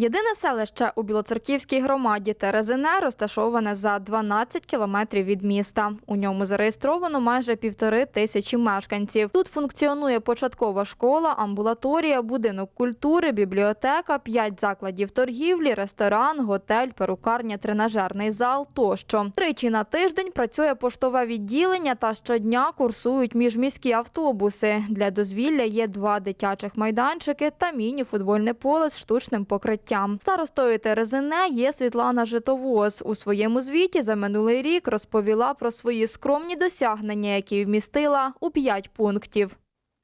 Єдине селище у Білоцерківській громаді Терезине розташоване за 12 кілометрів від міста. У ньому зареєстровано майже півтори тисячі мешканців. Тут функціонує початкова школа, амбулаторія, будинок культури, бібліотека, п'ять закладів торгівлі, ресторан, готель, перукарня, тренажерний зал тощо. Тричі на тиждень працює поштове відділення та щодня курсують міжміські автобуси. Для дозвілля є два дитячих майданчики та міні-футбольне поле з штучним покриттям. Старостою Терезине є Світлана Житовоз. У своєму звіті за минулий рік розповіла про свої скромні досягнення, які вмістила у п'ять пунктів.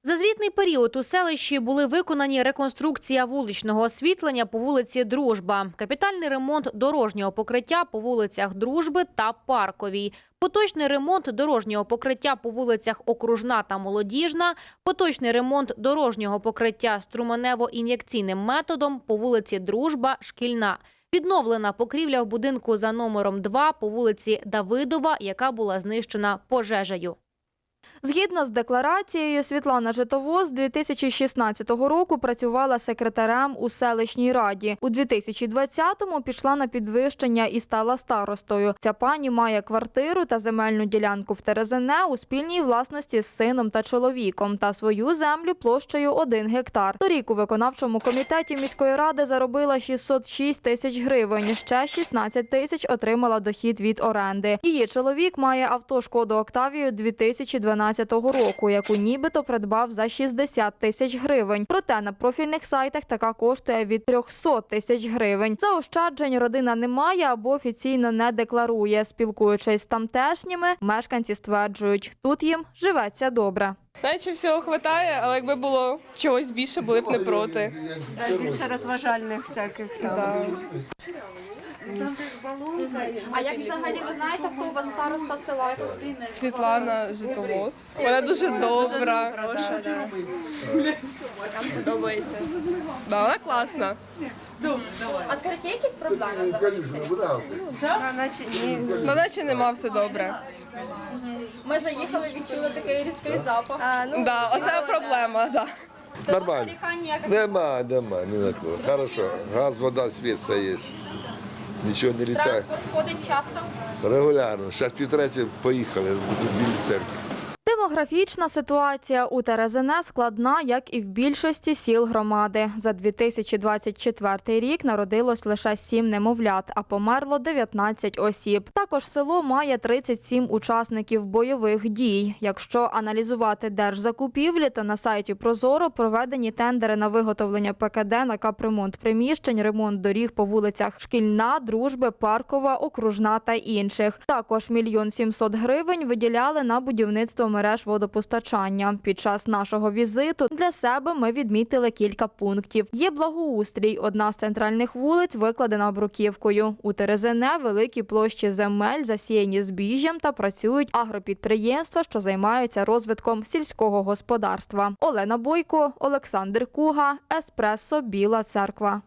За звітний період у селищі були виконані реконструкція вуличного освітлення по вулиці Дружба, капітальний ремонт дорожнього покриття по вулицях Дружби та Парковій, поточний ремонт дорожнього покриття по вулицях Окружна та Молодіжна, поточний ремонт дорожнього покриття струменево-ін'єкційним методом по вулиці Дружба, Шкільна. Відновлена покрівля в будинку за номером 2 по вулиці Давидова, яка була знищена пожежею. Згідно з декларацією, Світлана Житовоз 2016 року працювала секретарем у селищній раді. У 2020-му пішла на підвищення і стала старостою. Ця пані має квартиру та земельну ділянку в Терезине у спільній власності з сином та чоловіком та свою землю площею 1 гектар. Торік у виконавчому комітеті міської ради заробила 606 тисяч гривень. Ще 16 тисяч отримала дохід від оренди. Її чоловік має авто Шкоду Октавію 2012 року, яку нібито придбав за 60 тисяч гривень. Проте на профільних сайтах така коштує від 300 тисяч гривень. Заощаджень родина не має або офіційно не декларує. Спілкуючись з тамтешніми, мешканці стверджують, тут їм живеться добре. Наче всього хватає, але якби було чогось більше, були б не проти. більше розважальних всяких. Да. А як взагалі ви знаєте, хто у вас староста села? Світлана Житовоз. Вона дуже добра. Подобається. Да, вона класна. А скажіть, є якісь проблеми взагалі? А наче ні. Ну, нема все добре. Ми заїхали, відчули такий різкий запах. Ну, Да, оце проблема. Да. Нормально. Нема, нема, не на то. Хорошо. Газ, вода, світ все є. Нічого не літає. Транспорт ходить часто. Регулярно. Зараз півтреті поїхали в білі церкви. Демографічна ситуація у Терезине складна, як і в більшості сіл громади. За 2024 рік народилось лише 7 немовлят, а померло 19 осіб. Також село має 37 учасників бойових дій. Якщо аналізувати держзакупівлі, то на сайті Прозоро проведені тендери на виготовлення ПКД на капремонт приміщень, ремонт доріг по вулицях Шкільна, Дружби, Паркова, Окружна та інших. Також мільйон сімсот гривень виділяли на будівництво мереж водопостачання. Під час нашого візиту для себе ми відмітили кілька пунктів. Є благоустрій. Одна з центральних вулиць викладена бруківкою. У Терезине великі площі земель засіяні збіжжям та працюють агропідприємства, що займаються розвитком сільського господарства. Олена Бойко, Олександр Куга, Еспресо, Біла Церква.